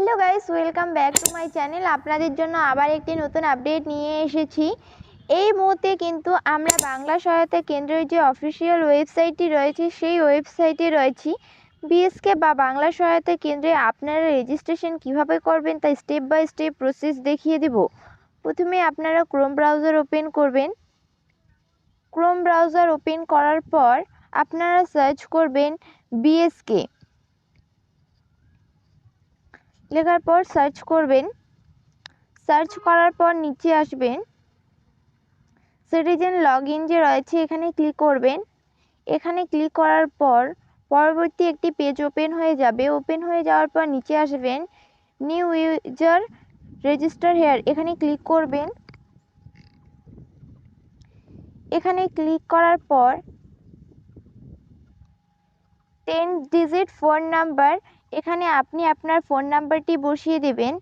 Hello guys welcome back to my channel আপনাদের জন্য আবার একটি নতুন আপডেট নিয়ে এসেছি। এই মুহূর্তে কিন্তু আমরা বাংলা সহায়তা কেন্দ্রের যে অফিসিয়াল ওয়েবসাইটটি রয়েছে, সেই ওয়েবসাইটে রয়েছি। বিএসকে বা বাংলা সহায়তা কেন্দ্রে আপনারা রেজিস্ট্রেশন কীভাবে করবেন, তা স্টেপ বাই স্টেপ প্রসেস দেখিয়ে দেব। প্রথমে আপনারা ক্রোম ব্রাউজার ওপেন করবেন। ক্রোম ব্রাউজার ওপেন করার পর আপনারা সার্চ করবেন বিএসকে লেখার পর সার্চ করবেন। সার্চ করার পর নিচে আসবেন। সিটিজেন লগ ইন যে রয়েছে, এখানে ক্লিক করবেন। এখানে ক্লিক করার পর পরবর্তী একটি পেজ ওপেন হয়ে যাবে। ওপেন হয়ে যাওয়ার পর নিচে আসবেন। নিউ ইউজার রেজিস্টার হেয়ার এখানে ক্লিক করবেন। এখানে ক্লিক করার পর টেন ডিজিট ফোন নাম্বার এখানে আপনি আপনার ফোন নাম্বারটি বসিয়ে দেবেন।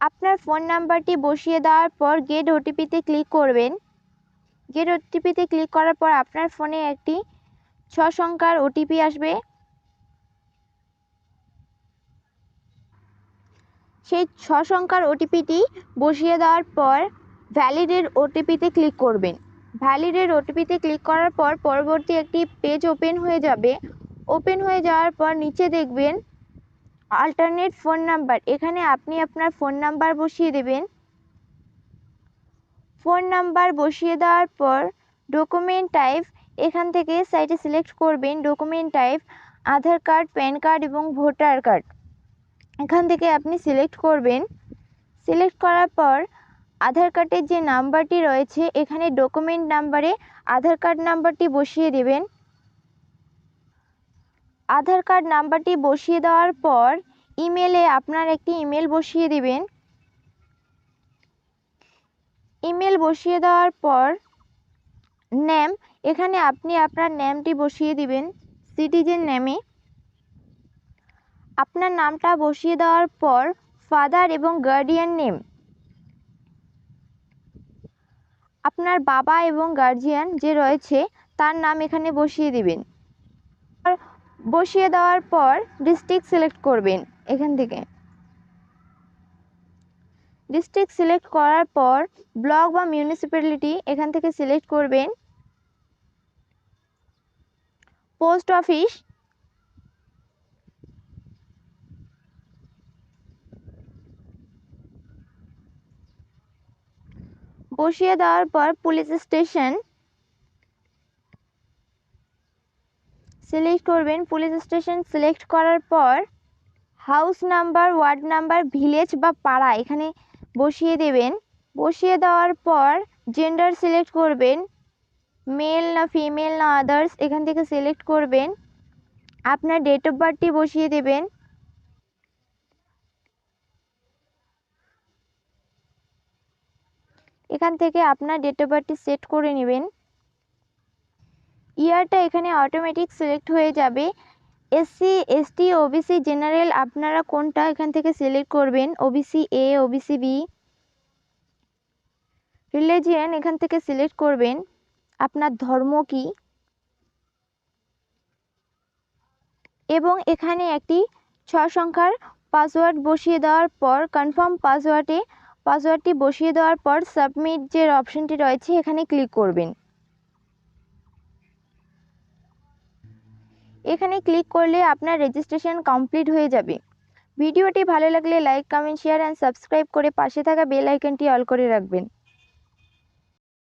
আপনার ফোন নাম্বারটি বসিয়ে দেওয়ার পর গেট ওটিপিতে ক্লিক করবেন। গেট ওটিপিতে ক্লিক করার পর আপনার ফোনে একটি ছ সংখ্যার ওটিপি আসবে। সেই ছ সংখ্যার ওটিপিটি বসিয়ে দেওয়ার পর ভ্যালিডের ওটিপিতে ক্লিক করবেন। ভ্যালিডের ওটিপিতে ক্লিক করার পর পরবর্তী একটি পেজ ওপেন হয়ে যাবে। ওপেন হয়ে যাওয়ার পর নিচে দেখবেন আল্টারনেট ফোন নাম্বার এখানে আপনি আপনার ফোন নাম্বার বসিয়ে দেবেন। ফোন নাম্বার বসিয়ে দেওয়ার পর ডকুমেন্ট টাইপ এখান থেকে সাইটে সিলেক্ট করবেন। Document type Aadhaar card PAN card এবং ভোটার কার্ড এখান থেকে আপনি সিলেক্ট করবেন। সিলেক্ট করার পর আধার কার্ডের যে নাম্বারটি রয়েছে, এখানে ডকুমেন্ট নাম্বারে আধার কার্ড নাম্বারটি বসিয়ে দেবেন। আধার কার্ড নাম্বারটি বসিয়ে দেওয়ার পর ইমেলে আপনার একটি ইমেল বসিয়ে দিবেন। ইমেল বসিয়ে দেওয়ার পর নেম, এখানে আপনি আপনার নেমটি বসিয়ে দিবেন, সিটিজেন নেমে। আপনার নামটা বসিয়ে দেওয়ার পর ফাদার এবং গার্ডিয়ান নেম। আপনার বাবা এবং গার্জিয়ান যে রয়েছে, তার নাম এখানে বসিয়ে দিবেন। বসিয়ে দেওয়ার পর ডিস্ট্রিক্ট সিলেক্ট করবেন, এখান থেকে। ডিস্ট্রিক্ট সিলেক্ট করার পর ব্লক বা মিউনিসিপ্যালিটি এখান থেকে সিলেক্ট করবেন। পোস্ট অফিস বসিয়ে দেওয়ার পর পুলিশ স্টেশন সিলেক্ট করবেন পুলিশ স্টেশন সিলেক্ট করার পর house number ward number village বা পাড়া এখানে বসিয়ে দেবেন। বসিয়ে দেওয়ার পর জেন্ডার সিলেক্ট করবেন মেল না ফিমেল না আদার্স এখান থেকে সিলেক্ট করবেন। আপনার ডেট অফ বার্থটি বসিয়ে দেবেন। এখান থেকে আপনার ডেট অফ বার্থটি সেট করে নেবেন। ইয়ারটা এখানে অটোমেটিক সিলেক্ট হয়ে যাবে। এসসি এসটি ওবিসি জেনারেল আপনারা কোনটা এখান থেকে সিলেক্ট করবেন? OBC A OBC B religion এখান থেকে সিলেক্ট করবেন। আপনার ধর্ম কি? এবং এখানে একটি ছ সংখ্যার পাসওয়ার্ড বসিয়ে দেওয়ার পর কনফার্ম পাসওয়ার্ডে পাসওয়ার্ডটি বসিয়ে দেওয়ার পর সাবমিট যে অপশনটি রয়েছে, এখানে ক্লিক করবেন। এখানে ক্লিক করলে আপনার রেজিস্ট্রেশন কমপ্লিট হয়ে যাবে। ভিডিওটি ভালো লাগলে like comment share and subscribe করে পাশে থাকা বেল আইকনটি অল করে রাখবেন।